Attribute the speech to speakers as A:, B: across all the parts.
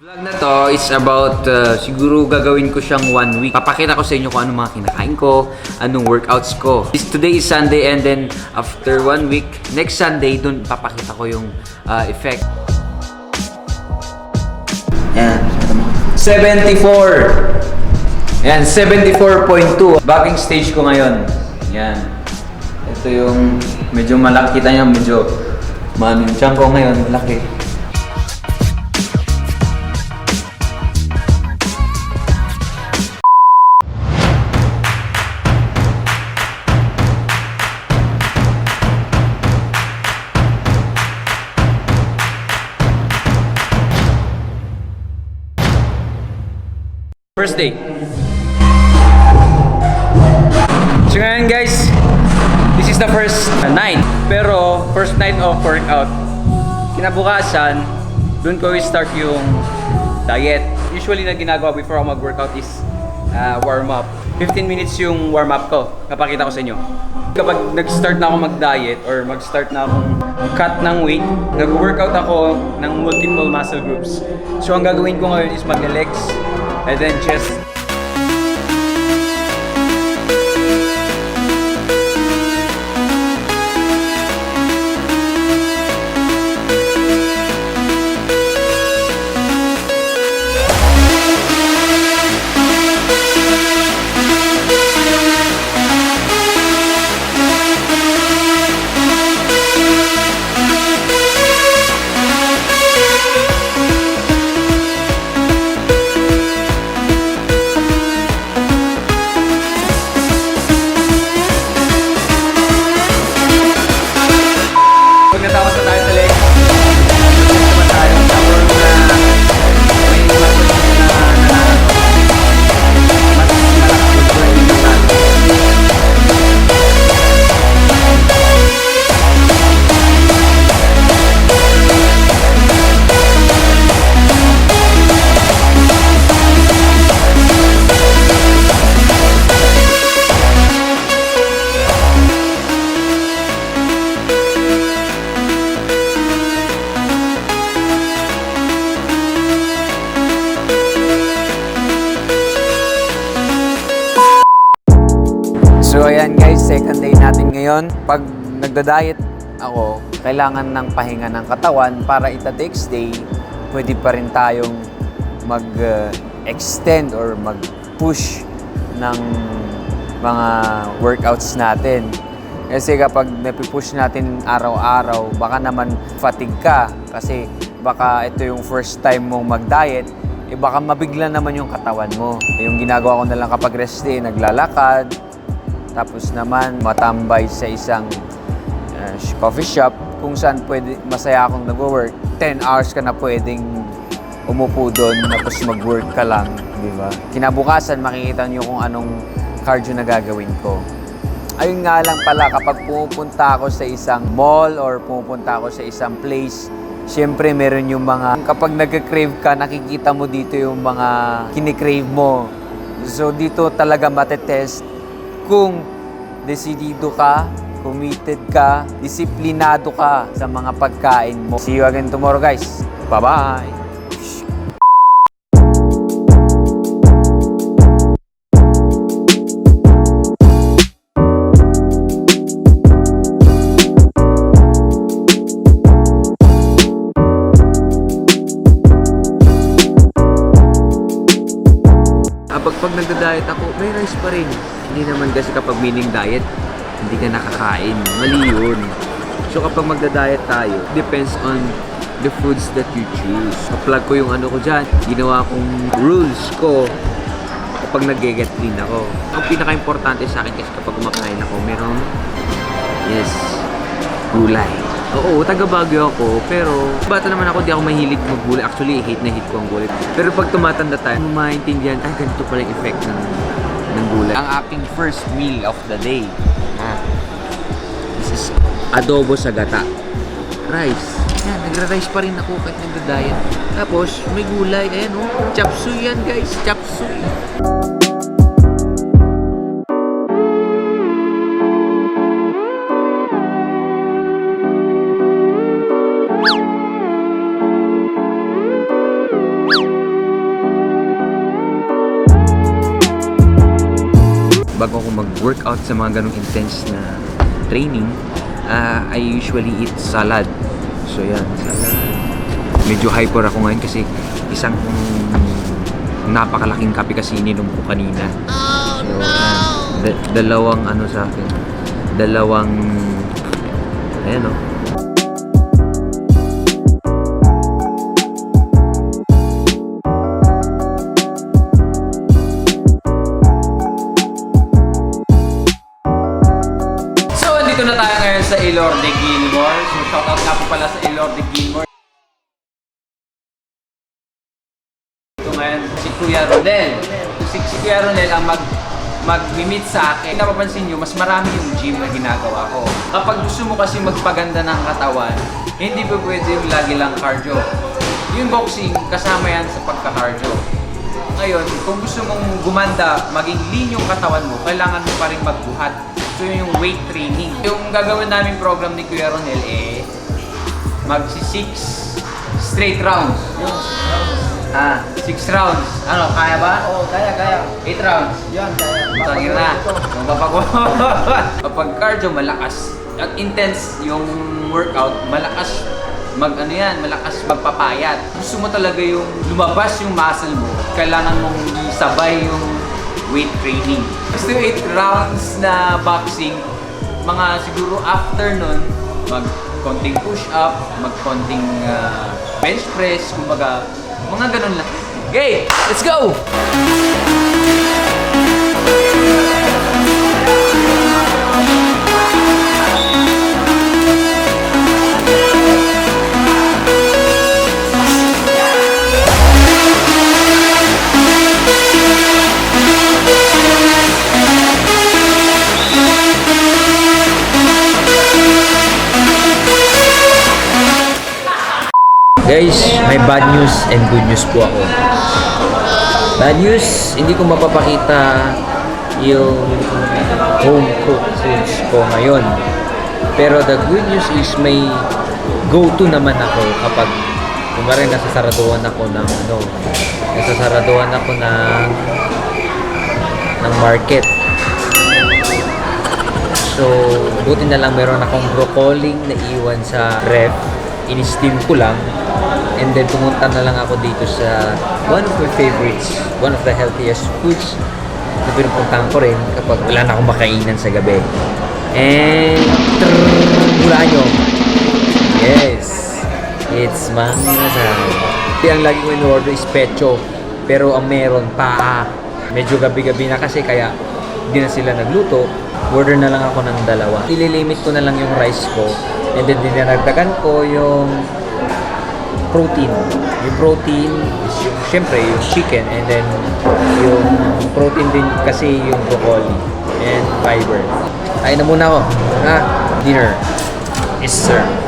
A: Vlog na to is about, uh, siguro gagawin ko siyang one week. Papakita ko sa inyo kung ano mga kinakain ko, anong workouts ko. This, today is Sunday and then after one week, next Sunday, dun papakita ko yung uh, effect. Yan. 74! Yan, 74.2. Backing stage ko ngayon. Yan. Ito yung medyo malaki. Kita niya, medyo maano yung ko ngayon. Malaki. First day. So ngayon guys, this is the first night. Pero first night of workout. Kinabukasan, doon ko i-start yung diet. Usually na ginagawa before ako mag-workout is uh, warm up. 15 minutes yung warm up ko. Kapakita ko sa inyo. Kapag nag-start na ako mag-diet or mag-start na akong cut ng weight, nag-workout ako ng multiple muscle groups. So ang gagawin ko ngayon is mag-legs and then chest. Ngayon. Pag nagda-diet ako, kailangan ng pahinga ng katawan para ita next day, pwede pa rin tayong mag-extend or mag-push ng mga workouts natin. Kasi kapag napipush natin araw-araw, baka naman fatigue ka kasi baka ito yung first time mong mag-diet, eh baka mabigla naman yung katawan mo. Yung ginagawa ko na lang kapag rest day, naglalakad, tapos naman matambay sa isang uh, coffee shop kung saan pwede, masaya akong nag-work. 10 hours ka na pwedeng umupo doon tapos mag-work ka lang, di ba? Kinabukasan makikita niyo kung anong cardio na gagawin ko. Ayun nga lang pala, kapag pumupunta ako sa isang mall or pumupunta ako sa isang place, syempre meron yung mga, kapag nag-crave ka, nakikita mo dito yung mga kinikrave mo. So dito talaga matetest kung desidido ka, committed ka, disiplinado ka sa mga pagkain mo. See you again tomorrow guys. Bye-bye! Meaning diet, hindi ka nakakain. Mali yun. So kapag magda-diet tayo, depends on the foods that you choose. Apply ko yung ano ko dyan. Ginawa kong rules ko kapag nag-get clean ako. Ang pinaka-importante sa akin kasi kapag kumakain ako, merong, yes, gulay. Oo, taga Baguio ako, pero bata naman ako, di ako mahilig maggulay. Actually, hate na hate ko ang gulay. Pero pag tumatanda tayo, maintindihan, ay, ganito pala yung effect ng, ng gulay. Ang aking first meal of the day, ah, this is adobo sa gata. Rice. Yan, nagra-rice pa rin ako kahit nagda-diet. Tapos, may gulay. Ayan, oh. Chop suey yan, guys. Chop suey. Mag-workout sa mga ganong intense na training, ah, I usually eat salad. So yan, salad. Medyo hyper ako ngayon kasi isang napakalaking kape kasi ininom ko kanina. So, yan. Da- dalawang ano sa akin. Dalawang ayan oh. So, sa Ilor de Gilmore. So, shoutout nga po pala sa Ilor de Gilmore. Ito ngayon, si Kuya Rodel. Si, si Kuya Rodel ang mag mag-meet sa akin. Napapansin nyo, mas marami yung gym na ginagawa ko. Kapag gusto mo kasi magpaganda ng katawan, hindi pa pwede yung lagi lang cardio. Yung boxing, kasama yan sa pagka-cardio. Ngayon, kung gusto mong gumanda, maging lean yung katawan mo, kailangan mo pa rin magbuhat. So yun yung weight training. Yung gagawin namin program ni Kuya Ronel eh, magsi six straight rounds. Ah, six rounds. Ano, kaya ba?
B: Oo, kaya, kaya.
A: Eight rounds.
B: Yan, kaya.
A: Tangin na. Mapapagawa. Kapag cardio, malakas. At intense yung workout, malakas mag ano yan, malakas magpapayat. Gusto mo talaga yung lumabas yung muscle mo, kailangan mong sabay yung weight training. Gusto yung 8 rounds na boxing, mga siguro after nun, mag konting push up, mag konting ah, bench press, kumbaga, mga ganun lang. Okay, let's go! Guys, may bad news and good news po ako. Bad news, hindi ko mapapakita yung home cooked foods ko ngayon. Pero the good news is may go-to naman ako kapag kumari nasasaraduhan ako ng ano, nasasaraduhan ako ng ng market. So, buti na lang meron akong broccoli na iwan sa ref. In-steam ko lang. And then, pumunta na lang ako dito sa one of my favorites, one of the healthiest foods na pinupuntahan ko rin kapag wala na akong makainan sa gabi. And, hulaan nyo. Yes! It's mangasal. Ang lagi ko in-order is pecho. Pero ang meron, paa. Medyo gabi-gabi na kasi kaya hindi na sila nagluto. Order na lang ako ng dalawa. Ililimit ko na lang yung rice ko. And then dinaragdagan ko yung protein. Yung protein is syempre, yung chicken. And then yung protein din kasi yung broccoli. And fiber. Kain na muna ako. Ha? Dinner is served.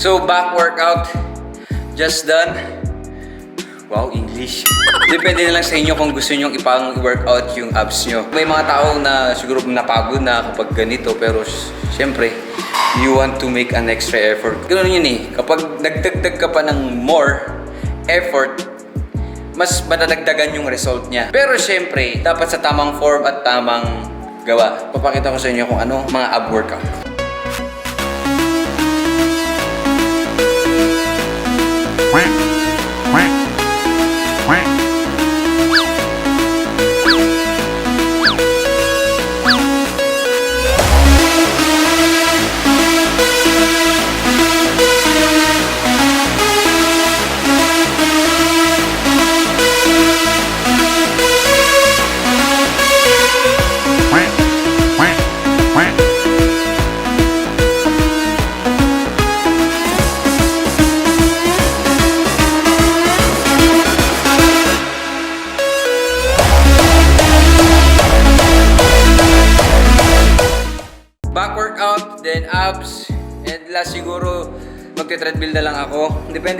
A: So, back workout. Just done. Wow, English. Depende na lang sa inyo kung gusto nyo ipang workout yung abs nyo. May mga tao na siguro napagod na kapag ganito pero syempre, you want to make an extra effort. Ganun yun eh. Kapag nagdagdag ka pa ng more effort, mas madadagdagan yung result niya. Pero syempre, dapat sa tamang form at tamang gawa. Papakita ko sa inyo kung ano mga ab workout. Back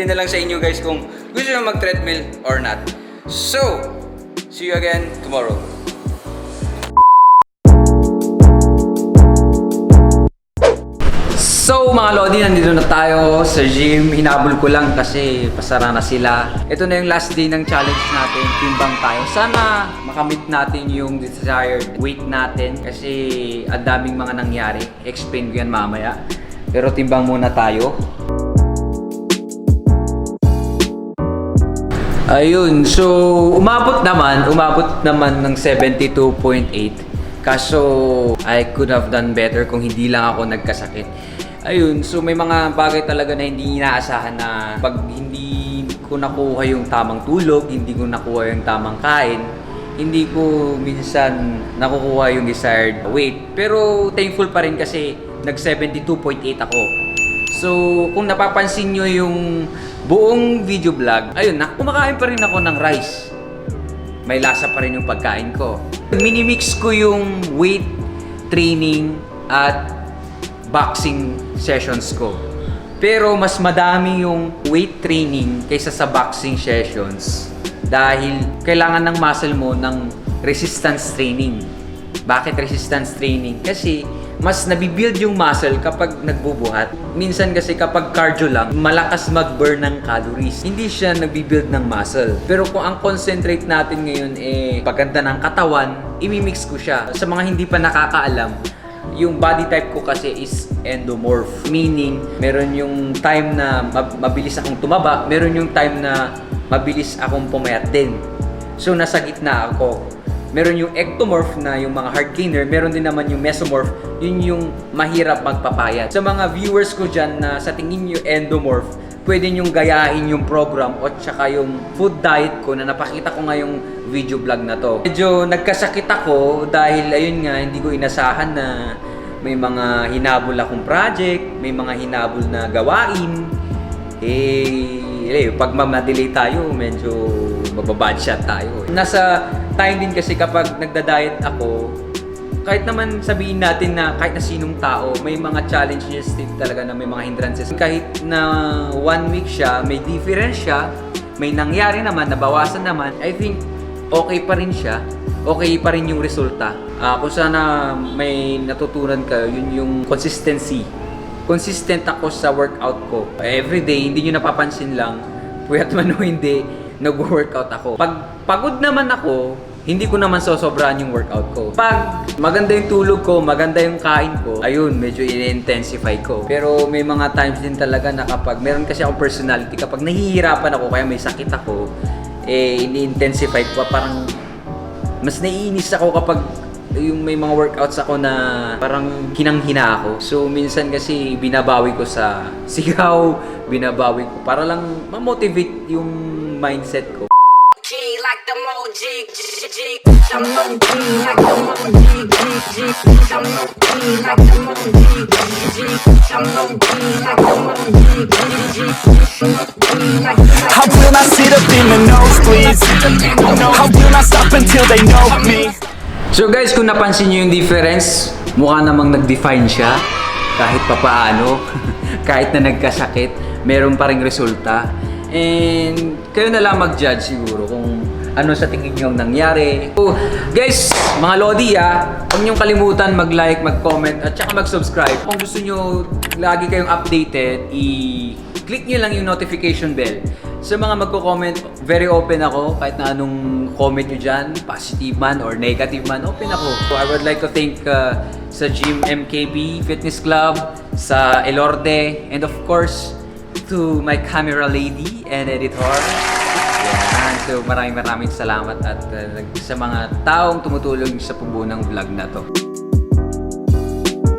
A: Depende na lang sa inyo guys kung gusto nyo mag-treadmill or not. So, see you again tomorrow. So mga Lodi, nandito na tayo sa gym. Hinabol ko lang kasi pasara na sila. Ito na yung last day ng challenge natin. Timbang tayo. Sana makamit natin yung desired weight natin kasi ang daming mga nangyari. Explain ko yan mamaya. Pero timbang muna tayo. Ayun, so umabot naman, umabot naman ng 72.8. Kaso I could have done better kung hindi lang ako nagkasakit. Ayun, so may mga bagay talaga na hindi inaasahan na pag hindi ko nakuha yung tamang tulog, hindi ko nakuha yung tamang kain, hindi ko minsan nakukuha yung desired weight. Pero thankful pa rin kasi nag 72.8 ako. So, kung napapansin nyo yung buong video vlog, ayun na, kumakain pa rin ako ng rice. May lasa pa rin yung pagkain ko. Minimix ko yung weight training at boxing sessions ko. Pero mas madami yung weight training kaysa sa boxing sessions dahil kailangan ng muscle mo ng resistance training. Bakit resistance training? Kasi mas nabibuild yung muscle kapag nagbubuhat. Minsan kasi kapag cardio lang, malakas mag-burn ng calories. Hindi siya nabibuild ng muscle. Pero kung ang concentrate natin ngayon eh paganda ng katawan, imimix ko siya. Sa mga hindi pa nakakaalam, yung body type ko kasi is endomorph. Meaning, meron yung time na mab- mabilis akong tumaba, meron yung time na mabilis akong pumayat din. So, nasa gitna ako. Meron yung ectomorph na yung mga hard gainer, meron din naman yung mesomorph, yun yung mahirap magpapayat. Sa mga viewers ko dyan na sa tingin nyo endomorph, pwede nyong gayahin yung program o tsaka yung food diet ko na napakita ko ngayong video vlog na to. Medyo nagkasakit ako dahil ayun nga, hindi ko inasahan na may mga hinabol akong project, may mga hinabol na gawain. Eh, eh pag mamadelay tayo, medyo mababad shot tayo. Nasa time din kasi kapag nagda-diet ako, kahit naman sabihin natin na kahit na sinong tao, may mga challenges din talaga na may mga hindrances. Kahit na one week siya, may difference siya, may nangyari naman, nabawasan naman, I think okay pa rin siya. Okay pa rin yung resulta. Ah, kung sana may natutunan ka, yun yung consistency. Consistent ako sa workout ko. Every day, hindi nyo napapansin lang, puyat man o hindi, nag-workout ako. Pag pagod naman ako, hindi ko naman sosobrahan yung workout ko. Pag maganda yung tulog ko, maganda yung kain ko, ayun, medyo in-intensify ko. Pero may mga times din talaga na kapag, meron kasi akong personality, kapag nahihirapan ako, kaya may sakit ako, eh, in-intensify ko, parang mas naiinis ako kapag yung may mga workouts ako na parang hinang-hina ako. So, minsan kasi binabawi ko sa sigaw, binabawi ko para lang ma-motivate yung mindset ko.
B: G like no G like the
C: I sit up in the nosebleeds. I will not stop until they know me.
A: So guys, kung napansin nyo yung difference, mukha namang nag-define siya kahit papaano, kahit na nagkasakit, meron pa rin resulta. And kayo na lang mag-judge siguro kung ano sa tingin nyo ang nangyari. So, guys, mga Lodi ah, huwag niyong kalimutan mag-like, mag-comment, at saka mag-subscribe. Kung gusto nyo lagi kayong updated, i-click nyo lang yung notification bell sa mga magko-comment, very open ako. Kahit na anong comment nyo dyan, positive man or negative man, open ako. So, I would like to thank uh, sa Gym MKB Fitness Club, sa Elorde, and of course, to my camera lady and editor. Yan. So maraming maraming salamat at uh, sa mga taong tumutulong sa pagbuo ng vlog na to.